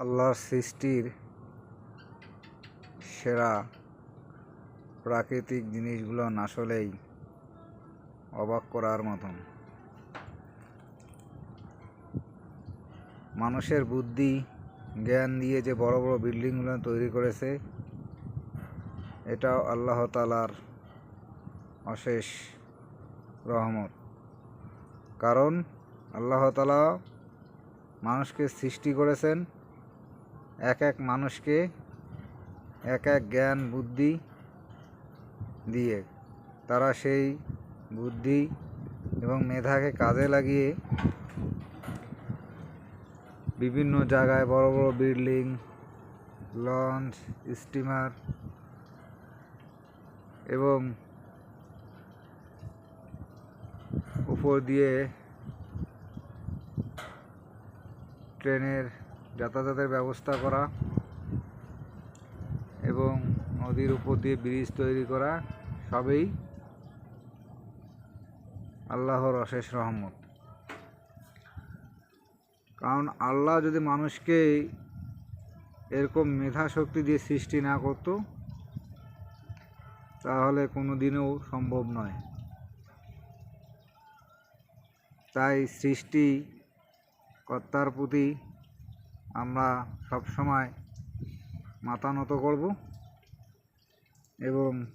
আল্লাহর সৃষ্টির সেরা প্রাকৃতিক জিনিসগুলো আসলেই অবাক করার মতন। মানুষের বুদ্ধি, জ্ঞান দিয়ে যে বড় বড় বিল্ডিংগুলো তৈরি করেছে, এটাও আল্লাহ তালার অশেষ রহমত। কারণ আল্লাহ তালা মানুষকে সৃষ্টি করেছেন এক এক মানুষকে এক এক জ্ঞান, বুদ্ধি দিয়ে তারা সেই বুদ্ধি এবং মেধাকে কাজে লাগিয়ে বিভিন্ন জায়গায় বড় বড় বিল্ডিং, লঞ্চ, স্টিমার এবং উপর দিয়ে ট্রেনের যাতায়াতের ব্যবস্থা করা এবং নদীর উপর দিয়ে ব্রিজ তৈরি করা, সবই আল্লাহর অশেষ রহমত। কারণ আল্লাহ যদি মানুষকে এরকম মেধা শক্তি দিয়ে সৃষ্টি না করতো, তাহলে কোনো দিনেও সম্ভব নয়। তাই সৃষ্টি কর্তার প্রতি আমরা সব সময় মাথা নত করব এবং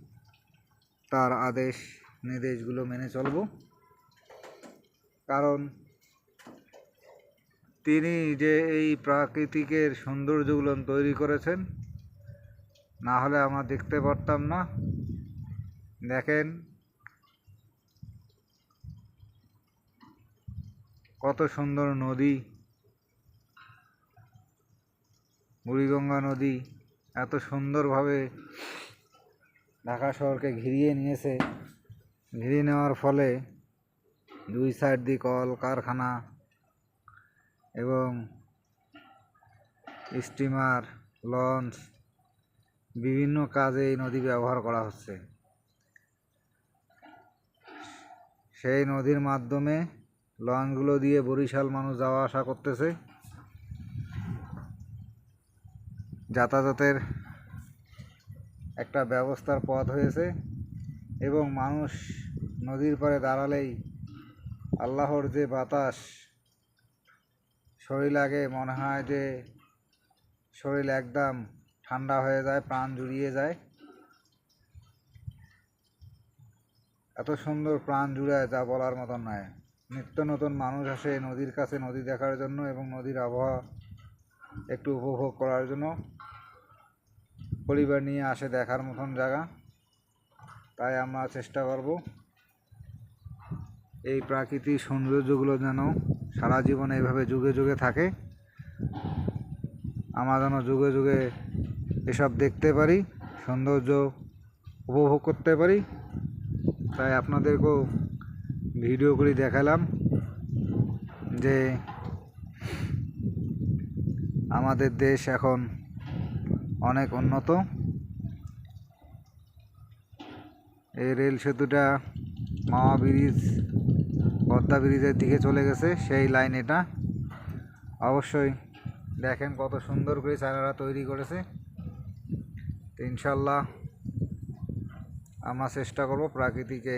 তার আদেশ নির্দেশগুলো মেনে চলব। কারণ তিনি যে এই প্রাকৃতিকের সৌন্দর্যগুলো তৈরি করেছেন, না হলে আমরা দেখতে পারতাম না। দেখেন কত সুন্দর নদী বুড়িগঙ্গা নদী এত সুন্দরভাবে ঢাকা শহরকে ঘিরিয়ে নিয়েছে। ঘিরিয়ে নেওয়ার ফলে দুই সাইড দিয়ে কল, কারখানা এবং স্টিমার লঞ্চ বিভিন্ন কাজে এই নদী ব্যবহার করা হচ্ছে। সেই নদীর মাধ্যমে লঞ্চগুলো দিয়ে বরিশাল মানুষ যাওয়া আসা করতেছে। যাতায়াতের একটা ব্যবস্থার পথ হয়েছে এবং মানুষ নদীর পাড়ে দাঁড়ালেই আল্লাহর যে বাতাস, শরীর লাগে মনে হয় যে শরীর একদম ঠান্ডা হয়ে যায়, প্রাণ জুড়িয়ে যায়। এত সুন্দর প্রাণ জুড়ায় যা বলার মতন নয়। নিত্য নতুন মানুষ আসে নদীর কাছে নদী দেখার জন্য এবং নদীর আবহাওয়া একটু উপভোগ করার জন্য। পরিবার নিয়ে আসে দেখার মতন জায়গা। তাই আমরা চেষ্টা করব এই প্রাকৃতিক সৌন্দর্যগুলো যেন সারা জীবন এইভাবে যুগে যুগে থাকে। আমরা যেন যুগে যুগে এসব দেখতে পারি, সৌন্দর্য উপভোগ করতে পারি। তাই আপনাদেরকেও ভিডিও করে দেখালাম যে আমাদের দেশ এখন অনেক উন্নত। এই রেল সেতুটা মাওয়া ব্রিজ, পদ্মা ব্রিজের দিকে চলে গেছে, সেই লাইন এটা। অবশ্যই দেখেন কত সুন্দর করে চারারা তৈরি করেছে। তো ইনশাল্লাহ আমরা চেষ্টা করব প্রাকৃতিকে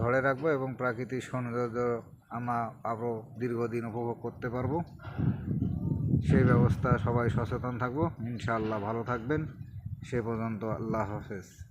ধরে রাখব এবং প্রাকৃতিক সৌন্দর্য আমরা আরও দীর্ঘদিন উপভোগ করতে পারব। সেই ব্যবস্থা সবাই সচেতন থাকব। ইনশাআল্লাহ ভালো থাকবেন। সে পর্যন্ত আল্লাহ হাফেজ।